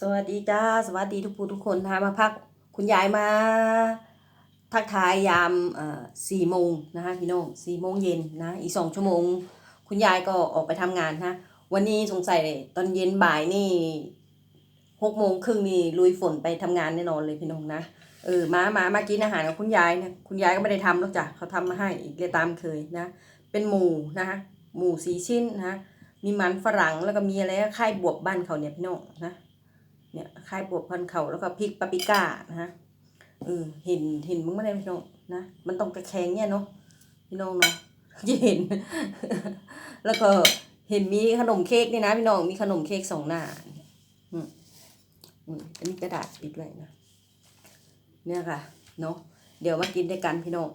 สวัสดีจ้าสวัสดีทุกผู้ทุกคนนะคะมาพักคุณยายมาทักทายยามเอ่อสี่โมงนะคะพี่น้องสี่โมงเย็นนะอีกสองชั่วโมง คุณยายก็ออกไปทำงานนะวันนี้สงสัยตอนเย็นบ่ายนี่หกโมงครึ่งนี่ลุยฝนไปทำงานแน่นอนเลยพี่น้องนะเออมามามากินอาหารกับคุณยายเนี่ยคุณยายก็ไม่ได้ทำหรอกจ้ะเขาทำมาให้อีกเลยตามเคยนะ เป็นหมูนะคะหมูสีชิ้นนะมีมันฝรั่งแล้วก็มีอะไรไข่บวบบ้านเขาเนี่ยพี่น้องนะ เนี่ยคลายบวบพันเข่าแล้วก็พริกปาปริก้านะฮะเออเห็นเห็นมึงไม่ได้พี่น้องนะมันต้องตะแคงเนี่ยเนาะพี่น้องเนาะจะเห็น แล้วก็เห็นมีขนมเค้กนี่นะพี่น้องมีขนมเค้กสองหน้าอืมอันนี้กระดาษปิดไว้นะเนี่ยค่ะเนาะเดี๋ยวมากินด้วยกันพี่น้อง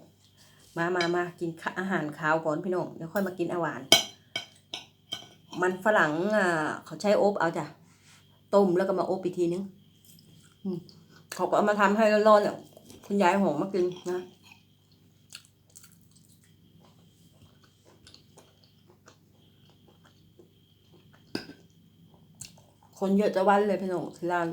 มามามากินอาหารขาวก่อนพี่น้องเดี๋ยวค่อยมากินอาหวาน มันฝรั่งอ่าเขาใช้โอบเอาจ้ะ ต้มแล้วก็มาอบอีกทีนึงเขาก็เอามาทำให้ร้อนๆเนี่ยคุณยายหอมมากินนะคนเยอะจะวันเลยพี่น้องที่ร้าน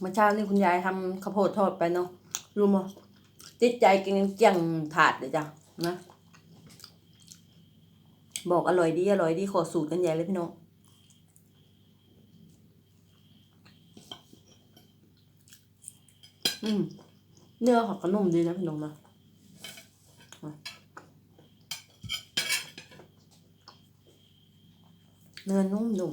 เมื่อเช้านี่คุณยายทำข้าวโพดทอดไปเนาะรู้มั้ย ติดใจกินเกี๊ยงถาดเลยจ้ะนะ บอกอร่อยดีอร่อยดีขอสูตรกันใหญ่เลยพี่น้องอืมเนื้อของขนมดีนะพี่น้องนะเนื้อนุ่มนุ่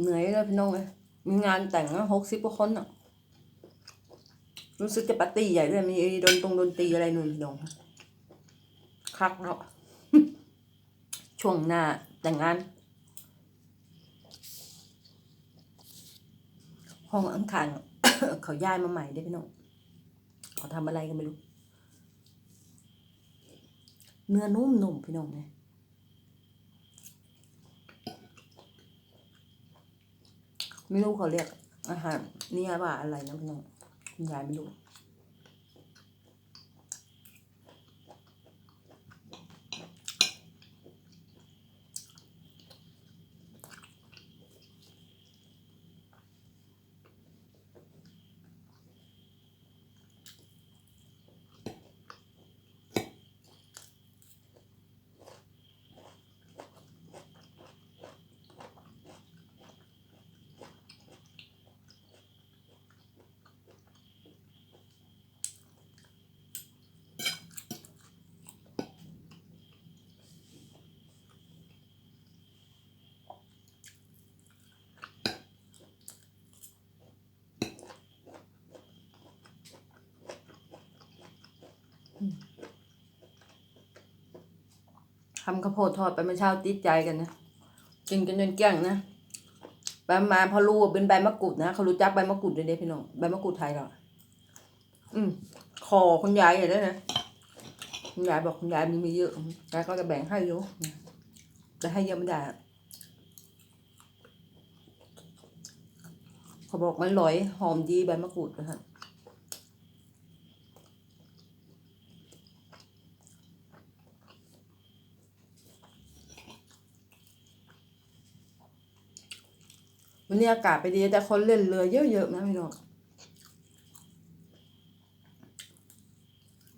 เหนื่อยเลยพี่น้องเลยมีงานแต่งหกสิบกว่าคนอะ รู้สึกจะปาร์ตี้ใหญ่ด้วยมีดนตรงดนตรีอะไรนู่นพี่น้องคักเนาะช่วงหน้าแต่งงาน ห้องอังคารเขาย้ายมาใหม่ได้พี่น้องเขาทำอะไรกันไม่รู้ เนื้อนุ่มๆพี่น้องเนี่ย ไม่รู้เขาเรียกอาหารนี่ว่าอะไรนะพี่น้องคุณยายไม่รู้ ทำข้าวโพดทอดไปเมื่อเช้าติดใจกันนะกินกันจนเกลี้ยงนะไปมาพอรู้ว่าเป็นใบมะกรูดนะเขารู้จักใบมะกรูดด้วยเด้พี่น้องใบมะกรูดไทยเหรออืมคอคุณยายอย่างนี้นะคุณยายบอกคุณยายมีมีเยอะยายก็จะแบ่งให้อยู่จะให้เยอะไม่ได้เขาบอกมันลอยหอมดีใบมะกรูดนะฮะ วันนี้อากาศไปดีแต่คนเล่นเรือเยอะๆนะพี่น้อง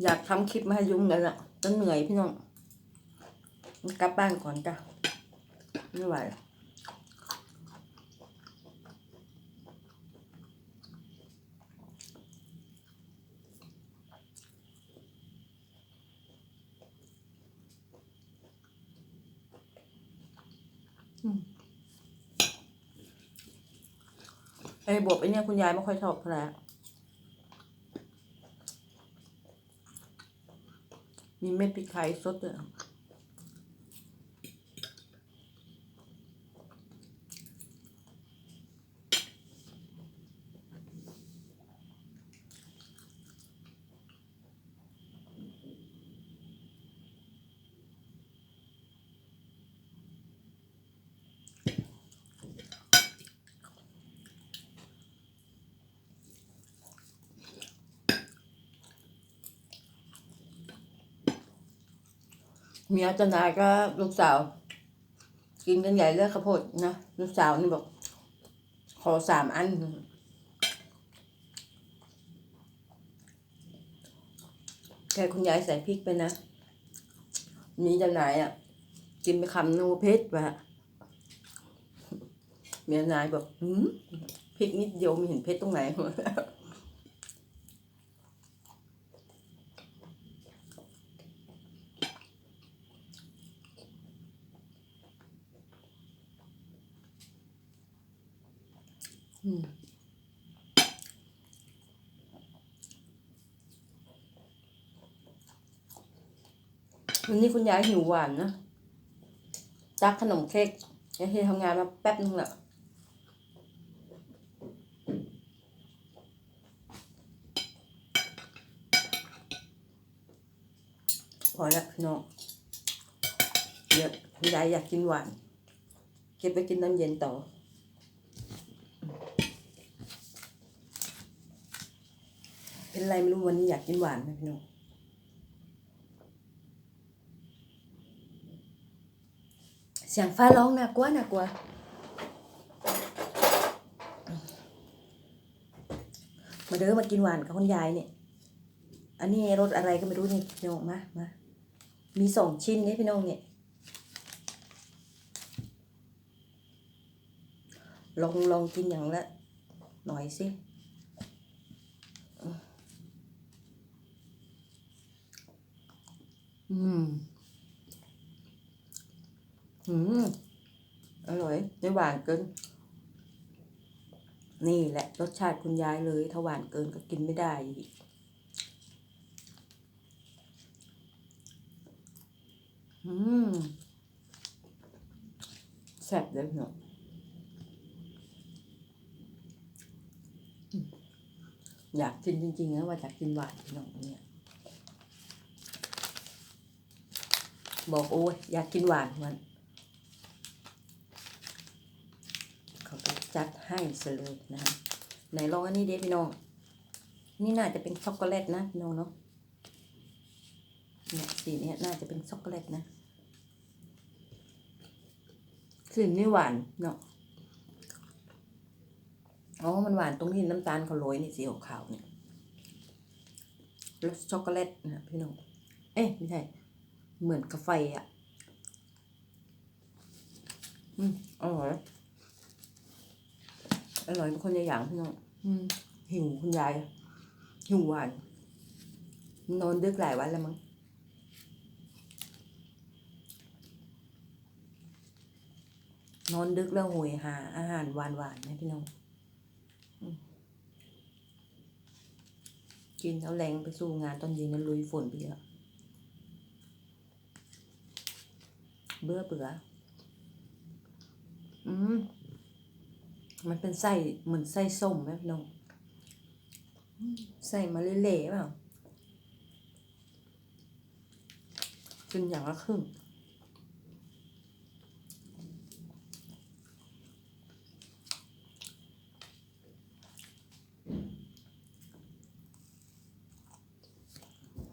อยากทำคลิปมาให้ยุ่งเลยน่ะจะเหนื่อยพี่น้องกลับบ้านก่อนจ้ะไม่ไหว ไอ้บวบไอ้เนี่ยคุณยายไม่ค่อยชอบเท่าไหร่อะมีเม็ดพริกไทยสดด้วย เมียเจ้านายก็ลูกสาว กินกันใหญ่เลยข้าวโพดนะลูกสาวนี่บอก ขอสามอัน แค่คุณยายใส่พริกไปนะ มีเจ้านายอะ กินไปคำนูเพชรวะเมียนายบอกหืมพริกนิดเดียวไมีเห็นเพชรตรงไหน วันนี้คุณยายหิวหวานนะตักขนมเค้กยายเฮทำงานมาแป๊บนึงแหละพอแล้วพี่น้องเดี๋ยวคุณยายอยากกินหวาน เก็บไปกินน้ำเย็นต่อ เป็นไรไม่รู้วันนี้อยากกินหวานนะพี่น้องเสียงฟ้าร้องน่ากลัวน่ากลัวมาเด้อมากินหวานกับคุณยายเนี่ย อันนี้รสอะไรก็ไม่รู้นี่พี่น้องมามามีสองชิ้นนี่พี่น้องเนี่ยลองลองกินอย่างละหน่อยสิ อืม อืม อร่อยไม่หวานเกิน นี่แหละ รสชาติคุณยายเลย ถ้าหวานเกินก็กินไม่ได้อีกอืมแซ่บเลยเนาะอยากกินจริงๆนะว่าอยากกินหวานพี่น้องเนี่ย บอกโอ้ยอยากกินหวานมันเขาก็จัดให้เสยเลยนะฮะไหนลองอันนี้เด้พี่น้อง นี่น่าจะเป็นช็อกโกแลตนะพี่น้องเนาะเนี่ยสีนี้น่าจะเป็นช็อกโกแลตนะกลิ่นนี่หวานเนาะอ๋อ มันหวานตรงที่น้ำตาลเขาโรยนี่สีขาวๆเนี่ยรสช็อกโกแลตนะพี่น้อง เอ๊ะไม่ใช่ เหมือนกาแฟอะ อืมอร่อยอร่อยเป็นคนละอย่างพี่น้องอืมหิวคุณยาย หิวหวาน นอนดึกหลายวันแล้วมั้งนอนดึกแล้วโหยหา อาหารหวานหวานๆนะพี่น้องอืมกินแล้วแรงไปสู้งานตอนเย็นนั้นลุยฝนไปเยอะ เบื่อเบื่ออืมมันเป็นไส้เหมือนไส้ส้มไหมพี่น้องอืมใส่มาเละๆเปล่ากินอย่างละครึ่ง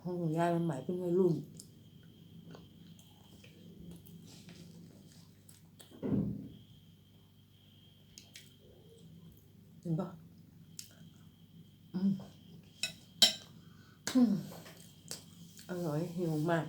ห้องยายมันหมายเป็นวัยรุ่น เห็นปะอืมอืมอร่อยหิวมาก